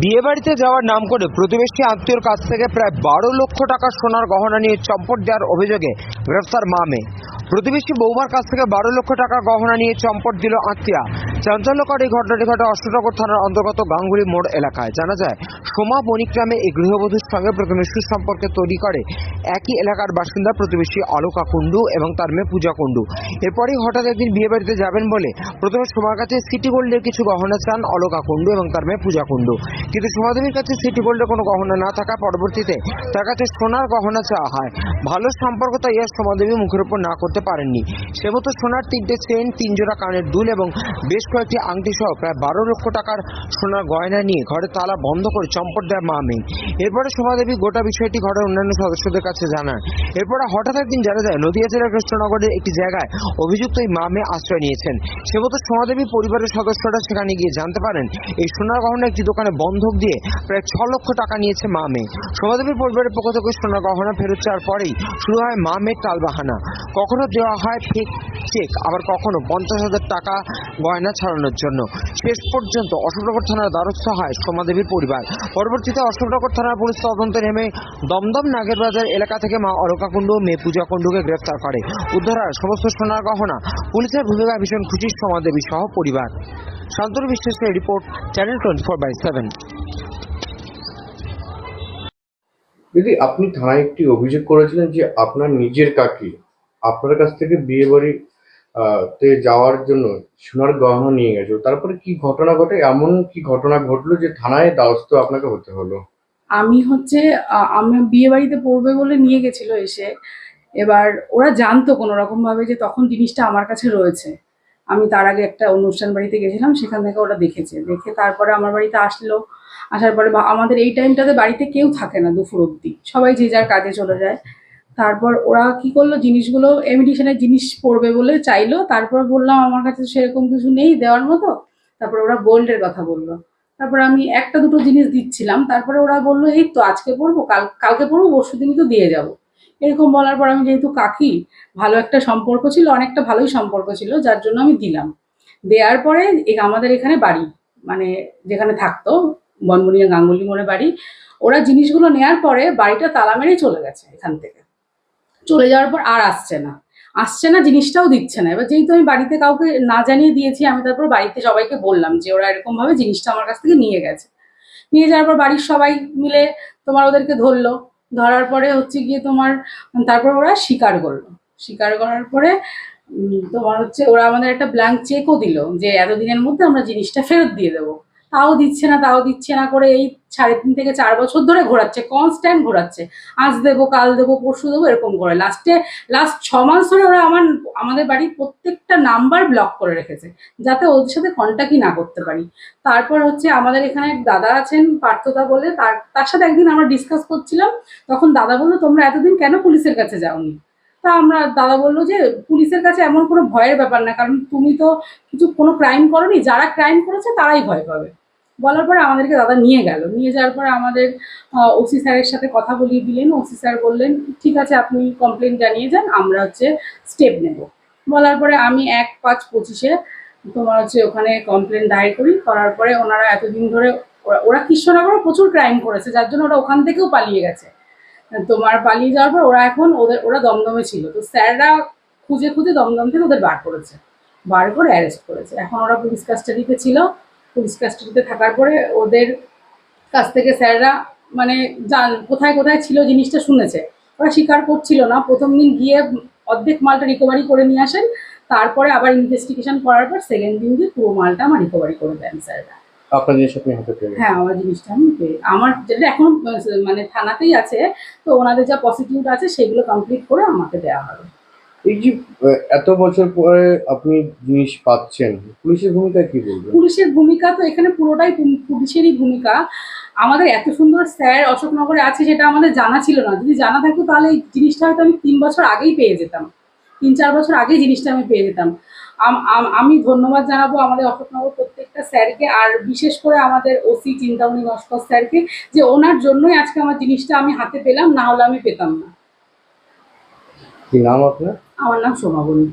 বিয়েবাড়িতে যাওয়ার নাম করে প্রতিবেশী আত্মীয়র কাছ থেকে প্রায় বারো লক্ষ টাকার সোনার গহনা নিয়ে চম্পট দেওয়ার অভিযোগে গ্রেফতার মামে প্রতিবেশী বৌমার কাছ থেকে বারো লক্ষ টাকা গহনা নিয়ে চম্পট দিল আত্মীয়া। চাঞ্চল্যকর এই ঘটনাটি ঘটে অষ্টনগর থানার অন্তর্গত গাঙ্গুলি মোড় এলাকায়। জানা যায়, সোমা বণিক নামে এই গৃহবধূর সঙ্গে প্রথমে সুসম্পর্কে তৈরি করে। একই এলাকার বাসিন্দা প্রতিবেশী আলোকা কুণ্ডু এবং তার মেয়ে পূজা কুণ্ডু। এরপরই হঠাৎ একদিন বিয়ে বাড়িতে যাবেন বলে প্রথমে সোমার কাছে সিটি গোল্ডের কিছু গহনা চান অলোকা কুণ্ডু এবং তার মেয়ে পূজা কুণ্ডু। কিন্তু সোমাদেবীর কাছে সিটি গোল্ডের কোনো গহনা না থাকা পরবর্তীতে তার কাছে সোনার গহনা চাওয়া হয়। ভালো সম্পর্ক তাই আর সোমাদেবী মুখের উপর না করতে পারেননি। সে মতো সোনার তিনটে চেন তিন জোড়া কানের দুল এবং বেশ কয়েকটি আংটি সহ প্রায় বারো লক্ষ টাকার সোনার গয়না নিয়ে ঘরে তালা বন্ধ করে চম্পট দেয় মা মেয়ে এরপরে সোমাদেবী গোটা বিষয়টি ঘরের অন্যান্য সদস্যদের কাছে জানান এরপরে হঠাৎ একদিন জানা যায়, নদিয়া জেলার কৃষ্ণনগরের একটি জায়গায় অভিযুক্ত এই মা মেয়ে আশ্রয় নিয়েছেন। সে মতো সোমাদেবী পরিবারের সদস্যরা সেখানে গিয়ে জানতে পারেন, এই সোনার গহনা একটি দোকানে বন্ধক দিয়ে প্রায় ছ লক্ষ টাকা নিয়েছে মা মেয়ে সোমাদেবীর পরিবারের পক্ষ থেকে সোনার গহনা ফেরত চাওয়ার পরেই শুরু হয় মা মেয়ের টালবাহানা। কখনো দেওয়া হয় ফেক চেক আবার কখনো পঞ্চাশ হাজার টাকা গয়না ছাড়ানোর জন্য। শেষ পর্যন্ত অশোকনগর থানার দ্বারস্থ হয় সোমাদেবীর পরিবার। পরবর্তীতে অশোকনগর থানার পুলিশ তদন্তে নেমে দমদম নাগেরবাজার এলাকা থেকে মা অলকা কুণ্ডু মেয়ে পূজা কুণ্ডুকে গ্রেফতার করে। উদ্ধার হয় সমস্ত সোনার গহনা। পুলিশের ভূমিকায় ভীষণ খুশি সোমাদেবী সহ পরিবার। শান্তনু বিশ্বাসের report, channel twenty four by seven. দিদি, আপনি থানায় একটি অভিযোগ করেছিলেন যে আপনার নিজের কাকি আপনার কাছ থেকে বিয়ে বাড়ি তে যাওয়ার জন্য সোনার গহনা নিয়ে গেছে। তারপরে কি ঘটনা ঘটে? এমন কি ঘটনা ঘটলো যে থানায় দ্বারস্থ আপনাকে হতে হলো? আমি হচ্ছে আমি বিয়ে বাড়িতে পড়বে বলে নিয়ে গেছিল এসে। এবার ওরা জানতো কোনো রকম ভাবে যে তখন জিনিসটা আমার কাছে রয়েছে। আমি তার আগে একটা অনুষ্ঠান বাড়িতে গেছিলাম, সেখান থেকে ওরা দেখেছে। দেখে তারপরে আমার বাড়িতে আসলো। আসার পরে আমাদের এই টাইমটাতে বাড়িতে কেউ থাকে না দুপুর অবধি। সবাই যে যার কাজে চলে যায়। তারপর ওরা কি করল? জিনিসগুলো এমিডিশনের জিনিস পড়বে বলে চাইলো। তারপর বললাম, আমার কাছে সেরকম কিছু নেই দেওয়ার মতো। তারপর ওরা গোল্ডের কথা বলল। তারপর আমি একটা দুটো জিনিস দিচ্ছিলাম। তারপরে ওরা বলল, এই তো আজকে পড়ব, কাল, কালকে পড়ব, পরশু দিনই তো দিয়ে যাব। এরকম বলার পর আমি যেহেতু কাকি, ভালো একটা সম্পর্ক ছিল, অনেকটা ভালোই সম্পর্ক ছিল, যার জন্য আমি দিলাম। দেওয়ার পরে আমাদের এখানে বাড়ি মানে যেখানে থাকতো বনবনিয়া গাঙ্গুলি মোড়ে বাড়ি, ওরা জিনিসগুলো নেয়ার পরে বাড়িটা তালা মেরেই চলে গেছে এখান থেকে। চলে যাওয়ার পর আর আসছে না। আসছে না, জিনিসটাও দিচ্ছে না। এবার যেহেতু আমি বাড়িতে কাউকে না জানিয়ে দিয়েছি, আমি তারপর বাড়িতে সবাইকে বললাম যে ওরা এরকম ভাবে জিনিসটা আমার কাছ থেকে নিয়ে গেছে। নিয়ে যাওয়ার পর বাড়ির সবাই মিলে তোমার ওদেরকে ধরলো। ধরার পরে হচ্ছে গিয়ে তোমার, তারপর ওরা স্বীকার করল। স্বীকার করার পরে তোমার হচ্ছে ওরা আমাদের একটা ব্ল্যাঙ্ক চেকও দিল যে এতদিনের মধ্যে আমরা জিনিসটা ফেরত দিয়ে দেবো। তাও দিচ্ছে না, তাও দিচ্ছে না করে এই সাড়ে তিন থেকে চার বছর ধরে ঘোরাচ্ছে কনস্ট্যান্ট ঘোরাচ্ছে। আজ দেবো, কাল দেবো, পরশু দেবো এরকম করে। লাস্টে লাস্ট ছ মাস ধরে ওরা আমার, আমাদের বাড়ির প্রত্যেকটা নাম্বার ব্লক করে রেখেছে, যাতে ওদের সাথে কন্ট্যাক্টই না করতে পারি। তারপর হচ্ছে আমাদের এখানে এক দাদা আছেন, পার্থদা বলে, তার তার সাথে একদিন আমরা ডিসকাস করছিলাম, তখন দাদা বলল, তোমরা এতদিন কেন পুলিশের কাছে যাওনি? তা আমরা, দাদা বলল যে, পুলিশের কাছে এমন কোনো ভয়ের ব্যাপার না, কারণ তুমি তো কিছু কোনো ক্রাইম করনি, যারা ক্রাইম করেছে তারাই ভয় পাবে। বলার পরে আমাদেরকে দাদা নিয়ে গেল। নিয়ে যাওয়ার পরে আমাদের ওসি স্যারের সাথে কথা বলিয়ে দিলেন। ওসি স্যার বললেন, ঠিক আছে, আপনি কমপ্লেন জানিয়ে যান, আমরা হচ্ছে স্টেপ নেব। বলার পরে আমি এক পাঁচ পঁচিশে তোমার হচ্ছে ওখানে কমপ্লেন দায়ের করি। করার পরে ওনারা এতদিন ধরে, ওরা কৃষ্ণনগরে প্রচুর ক্রাইম করেছে, যার জন্য ওরা ওখান থেকেও পালিয়ে গেছে। তোমার পালিয়ে যাওয়ার পর ওরা এখন ওদের, ওরা দমদমে ছিল। তো স্যাররা খুঁজে খুঁজে দমদম থেকে ওদের বার করেছে। বার করে অ্যারেস্ট করেছে। এখন ওরা পুলিশ কাস্টাডিতে ছিল। পুলিশ কাস্টাডিতে থাকার পরে ওদের কাছ থেকে স্যাররা মানে জান কোথায় কোথায় ছিল জিনিসটা শুনেছে। ওরা স্বীকার করছিল না। প্রথম দিন গিয়ে অর্ধেক মালটা রিকভারি করে নিয়ে আসেন। তারপরে আবার ইনভেস্টিগেশন করার পর সেকেন্ড দিন দিয়ে পুরো মালটা আমার রিকভারি করে দেন স্যাররা। আপনার জিনিস আপনি হাতে পেয়ে হ্যাঁ আমার জিনিসটা আমি পেয়ে আমার যেটা এখন মানে থানাতেই আছে তো ওনাদের যা প্রসিকিউট আছে সেগুলো কমপ্লিট করে আমাকে দেওয়া হবে। এই যে এত বছর পরে আপনি জিনিস পাচ্ছেন পুলিশের ভূমিকা কি বলবেন? পুলিশের ভূমিকা তো এখানে পুরোটাই পুলিশেরই ভূমিকা। আমাদের এত সুন্দর স্যার অশোকনগরে আছে সেটা আমাদের জানা ছিল না। যদি জানা থাকতো তাহলে এই জিনিসটা হয়তো আমি তিন বছর আগেই পেয়ে যেতাম। তিন চার বছর আগেই জিনিসটা আমি পেয়ে যেতাম। আম- ধন্যবাদ জানাব আমাদের অশোকনগর প্রত্যেকটা স্যারকে আর বিশেষ করে আমাদের ওসি চিন্তামণি নস্কর স্যারকে যে ওনার জন্যই আজকে আমার জিনিসটা আমি হাতে পেলাম না হলে আমি পেতাম না। কি নাম আপনার? আমার নাম সোমাবনী